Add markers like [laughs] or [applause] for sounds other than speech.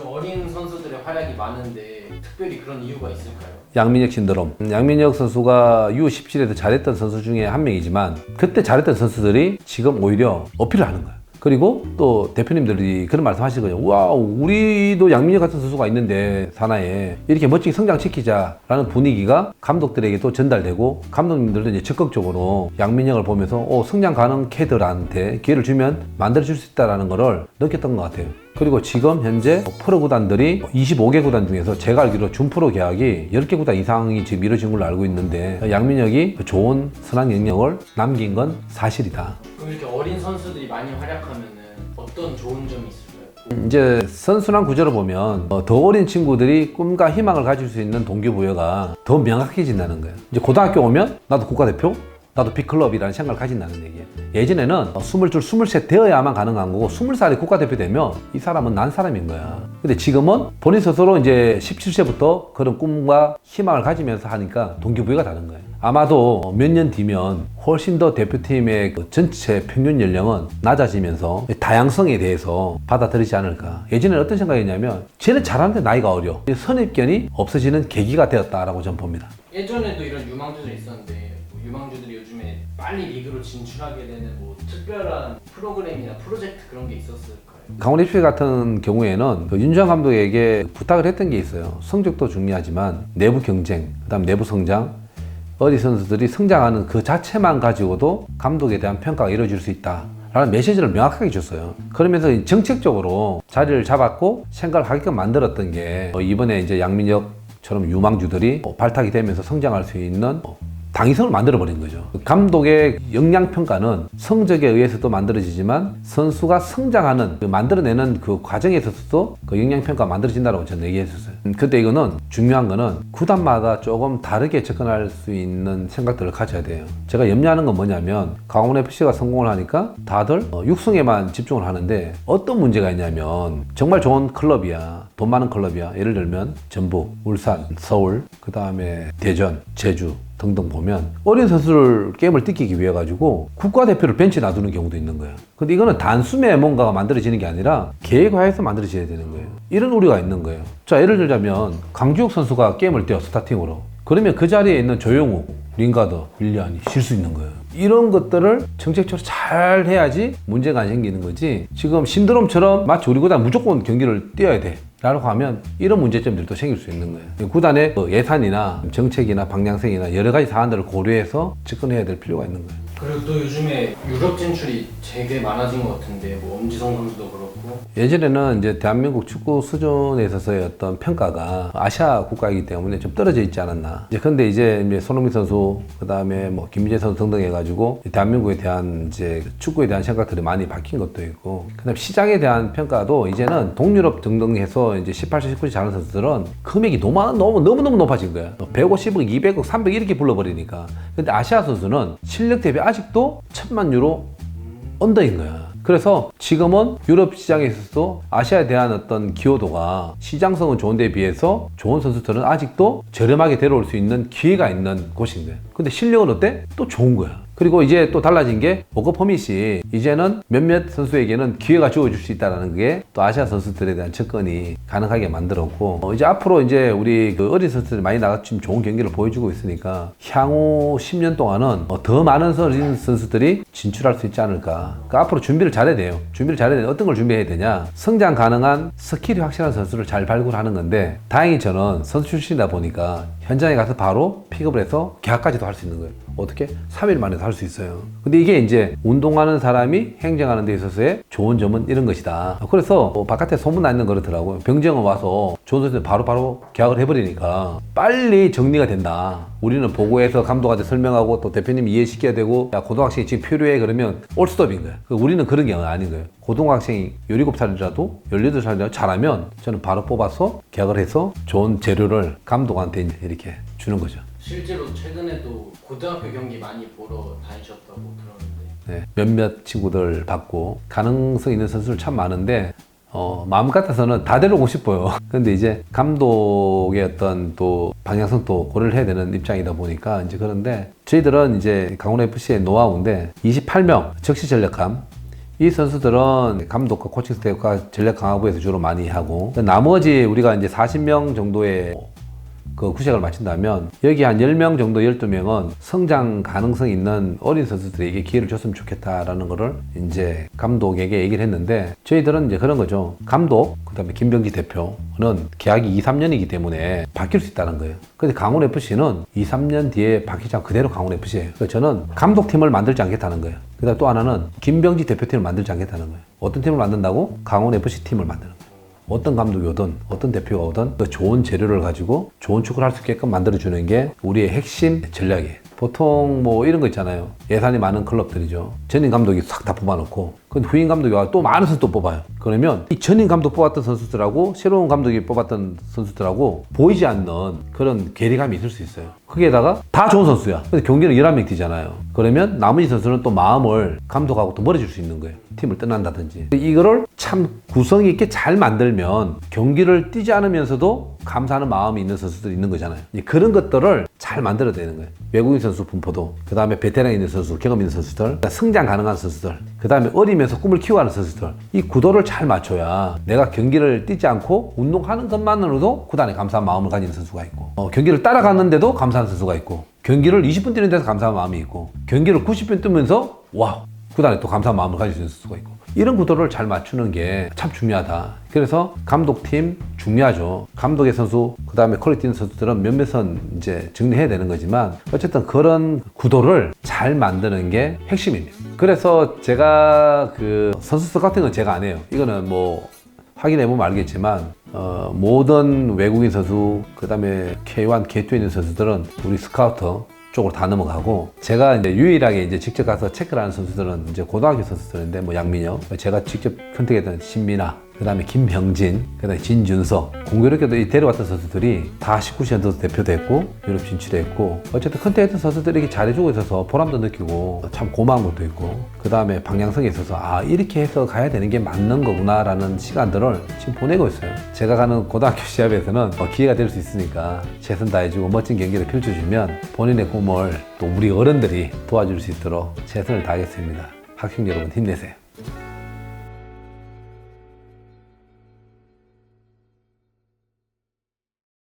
어린 선수들의 활약이 많은데 특별히 그런 이유가 있을까요? 양민혁 신드롬. 양민혁 선수가 U17에서 잘했던 선수 중에 한 명이지만 그때 잘했던 선수들이 지금 오히려 어필을 하는 거야. 그리고 또 대표님들이 그런 말씀 하시거든요. 와, 우리도 양민혁 같은 선수가 있는데 산하에 이렇게 멋지게 성장시키자라는 분위기가 감독들에게 또 전달되고 감독님들도 이제 적극적으로 양민혁을 보면서 어, 성장 가능 캐들한테 기회를 주면 만들어줄 수 있다라는 거를 느꼈던 것 같아요. 그리고 지금 현재 프로 구단들이 25개 구단 중에서 제가 알기로 준프로 계약이 10개 구단 이상이 지금 이루어진 걸로 알고 있는데 양민혁이 좋은 선한 영역을 남긴 건 사실이다. 그럼 이렇게 어린 선수들이 많이 활약하면은 어떤 좋은 점이 있을까요? 이제 선순환 구조를 보면 어, 더 어린 친구들이 꿈과 희망을 가질 수 있는 동기부여가 더 명확해진다는 거예요. 이제 고등학교 오면 나도 국가대표, 나도 B클럽이라는 생각을 가진다는 얘기예요. 예전에는 22, 23 되어야만 가능한 거고 20살이 국가대표 되면 이 사람은 난 사람인 거야. 근데 지금은 본인 스스로 이제 17세부터 그런 꿈과 희망을 가지면서 하니까 동기부여가 다른 거예요. 아마도 몇 년 뒤면 훨씬 더 대표팀의 그 전체 평균 연령은 낮아지면서 다양성에 대해서 받아들이지 않을까. 예전에는 어떤 생각이었냐면 쟤는 잘하는데 나이가 어려. 선입견이 없어지는 계기가 되었다라고 저는 봅니다. 예전에도 이런 유망주들이 있었는데 빨리 리그로 진출하게 되는 뭐 특별한 프로그램이나 프로젝트 그런 게 있었을까요? 강원 FC 같은 경우에는 그 윤주환 감독에게 부탁을 했던 게 있어요. 성적도 중요하지만 내부 경쟁, 그다음 내부 성장, 어디 선수들이 성장하는 그 자체만 가지고도 감독에 대한 평가가 이루어질 수 있다. 라는 메시지를 명확하게 줬어요. 그러면서 정책적으로 자리를 잡았고 생각을 하게끔 만들었던 게 어, 이번에 이제 양민혁처럼 유망주들이 어, 발탁이 되면서 성장할 수 있는 어, 당위성을 만들어버린 거죠. 감독의 역량평가는 성적에 의해서도 만들어지지만 선수가 성장하는, 그 만들어내는 그 과정에 있어서도 그 역량평가가 만들어진다고 저는 얘기했었어요. 음, 근데 이거는 중요한 거는 구단마다 조금 다르게 접근할 수 있는 생각들을 가져야 돼요. 제가 염려하는 건 뭐냐면 강원FC가 성공을 하니까 다들 어, 육성에만 집중을 하는데 어떤 문제가 있냐면 정말 좋은 클럽이야. 돈 많은 클럽이야. 예를 들면 전북, 울산, 서울, 그 다음에 대전, 제주, 등등 보면 어린 선수를 게임을 뛰기 위해 가지고 국가대표를 벤치에 놔두는 경우도 있는 거예요. 근데 이거는 단숨에 뭔가가 만들어지는 게 아니라 계획화해서 만들어져야 되는 거예요. 이런 우려가 있는 거예요. 자, 예를 들자면 강주혁 선수가 게임을 뛰어 스타팅으로. 그러면 그 자리에 있는 조용욱, 링가드, 윌리안이 쉴 수 있는 거예요. 이런 것들을 정책적으로 잘 해야지 문제가 안 생기는 거지. 지금 신드롬처럼 마치 우리 구단 무조건 경기를 뛰어야 돼. 라고 하면 이런 문제점들도 생길 수 있는 거예요. 구단의 그 예산이나 정책이나 방향성이나 여러 가지 사안들을 고려해서 접근해야 될 필요가 있는 거예요. 그리고 또 요즘에 유럽 진출이 되게 많아진 것 같은데 뭐 엄지성 선수도 그렇고 예전에는 이제 대한민국 축구 수준에 있어서의 어떤 평가가 아시아 국가이기 때문에 좀 떨어져 있지 않았나. 이제 근데 이제 손흥민 선수, 그 다음에 뭐 김민재 선수 등등 해가지고 대한민국에 대한 이제 축구에 대한 생각들이 많이 바뀐 것도 있고, 그 다음 시장에 대한 평가도 이제는 동유럽 등등 해서 이제 18세, 19세 잘하는 선수들은 금액이 너무, 너무, 너무너무 높아진 거야. 150억, 200억, 300억 이렇게 불러버리니까. 근데 아시아 선수는 실력 대비 아직도 천만 유로 언더인 거야. 그래서 지금은 유럽 시장에 있어서도 아시아에 대한 어떤 기여도가 시장성은 좋은데 비해서 좋은 선수들은 아직도 저렴하게 데려올 수 있는 기회가 있는 곳인 거예요. 근데 실력은 어때? 또 좋은 거야. 그리고 이제 또 달라진 게 워커 퍼밋이 이제는 몇몇 선수에게는 기회가 주어질 수 있다는 게 또 아시아 선수들에 대한 접근이 가능하게 만들었고 어, 이제 앞으로 이제 우리 그 어린 선수들이 많이 나가 지금 좋은 경기를 보여주고 있으니까 향후 10년 동안은 어, 더 많은 선수들이 진출할 수 있지 않을까. 그러니까 앞으로 준비를 잘해야 돼요. 준비를 잘해야 돼. 어떤 걸 준비해야 되냐? 성장 가능한 스킬이 확실한 선수를 잘 발굴하는 건데 다행히 저는 선수 출신이다 보니까 현장에 가서 바로 픽업을 해서 계약까지도 할 수 있는 거예요. 어떻게? 3일 만에도 할 수 있어요. 근데 이게 이제 운동하는 사람이 행정하는 데 있어서의 좋은 점은 이런 것이다. 그래서 뭐 바깥에 소문 나는 그렇더라고요. 병정은 와서 좋은 선수 바로바로 계약을 해버리니까 빨리 정리가 된다. 우리는 보고해서 감독한테 설명하고 또 대표님 이해시켜야 되고 야 고등학생이 지금 필요해 그러면 올스톱인 거예요. 그 우리는 그런 게 아닌 거예요. 고등학생이 17살이라도 18살이라도 잘하면 저는 바로 뽑아서 계약을 해서 좋은 재료를 감독한테 이렇게 주는 거죠. 실제로 최근에도 고등학교 경기 많이 보러 다니셨다고 들었는데 네, 몇몇 친구들 받고 가능성 있는 선수들 참 많은데 어, 마음 같아서는 다 데려오고 싶어요. [laughs] 근데 이제 감독의 어떤 또 방향성도 고려를 해야 되는 입장이다 보니까 이제 그런데 저희들은 이제 강원 FC의 노하우인데 28명 적시 전력함 이 선수들은 감독과 코칭 스태프과 전략 강화부에서 주로 많이 하고 나머지 우리가 이제 40명 정도의 그 구색을 맞춘다면 여기 한 10명 정도 12명은 성장 가능성 있는 어린 선수들에게 기회를 줬으면 좋겠다라는 거를 이제 감독에게 얘기를 했는데 저희들은 이제 그런 거죠. 감독, 그 다음에 김병지 대표는 계약이 2, 3년이기 때문에 바뀔 수 있다는 거예요. 근데 강원 FC는 2, 3년 뒤에 않고 그대로 강원 FC예요. 그래서 저는 감독팀을 만들지 않겠다는 거예요. 그 다음 또 하나는 김병지 대표팀을 만들지 않겠다는 거예요. 어떤 팀을 만든다고? 강원 FC 팀을 만드는 거예요. 어떤 감독이 오든 어떤 대표가 오든 그 좋은 재료를 가지고 좋은 축구를 할 수 있게끔 만들어주는 게 우리의 핵심 전략이에요. 보통 뭐 이런 거 있잖아요. 예산이 많은 클럽들이죠. 전임 감독이 싹 다 뽑아놓고 근데 후임 감독이 와서 또 많은 선수 또 뽑아요. 그러면 이 전임 감독 뽑았던 선수들하고 새로운 감독이 뽑았던 선수들하고 보이지 않는 그런 괴리감이 있을 수 있어요. 거기에다가 다 좋은 선수야. 근데 경기는 11명 뛰잖아요. 그러면 나머지 선수는 또 마음을 감독하고 또 멀어질 수 있는 거예요. 팀을 떠난다든지. 이거를 참 구성 있게 잘 만들면 경기를 뛰지 않으면서도 감사하는 마음이 있는 선수들이 있는 거잖아요. 그런 것들을 잘 만들어야 되는 거예요. 외국인 선수 분포도, 그 다음에 베테랑 있는 선수, 경험 있는 선수들, 성장 가능한 선수들, 그 다음에 어리면서 꿈을 키워가는 선수들. 이 구도를 잘 맞춰야 내가 경기를 뛰지 않고 운동하는 것만으로도 구단에 감사한 마음을 가지는 선수가 있고, 어, 경기를 따라갔는데도 감사한 선수가 있고, 경기를 20분 뛰는 데서 감사한 마음이 있고, 경기를 90분 뛰면서 와, 구단에 또 감사한 마음을 가질 수 있는 선수가 있고. 이런 구도를 잘 맞추는 게 참 중요하다. 그래서 감독팀 중요하죠. 감독의 선수, 그 다음에 퀄리티 있는 선수들은 몇몇은 이제 정리해야 되는 거지만 어쨌든 그런 구도를 잘 만드는 게 핵심입니다. 그래서 제가 그 선수 스카우팅은 제가 안 해요. 이거는 뭐 확인해 보면 알겠지만 어, 모든 외국인 선수, 그 다음에 K1, K2 있는 선수들은 우리 스카우터 쪽으로 다 넘어가고 제가 이제 유일하게 이제 직접 가서 체크를 하는 선수들은 이제 고등학교 선수들인데 뭐 양민혁 제가 직접 컨택했던 신민아 그 다음에 김병진 그 다음에 진준석 공교롭게도 이 데려왔던 선수들이 다 19시연도 대표됐고 유럽 진출했고 어쨌든 컨택했던 선수들에게 잘해주고 있어서 보람도 느끼고 참 고마운 것도 있고 그 다음에 방향성에 있어서 아 이렇게 해서 가야 되는 게 맞는 거구나라는 시간들을 지금 보내고 있어요. 제가 가는 고등학교 시합에서는 뭐 기회가 될 수 있으니까 최선 다해주고 멋진 경기를 펼쳐주면 본인의 꿈을 또 우리 어른들이 도와줄 수 있도록 최선을 다하겠습니다. 학생 여러분 힘내세요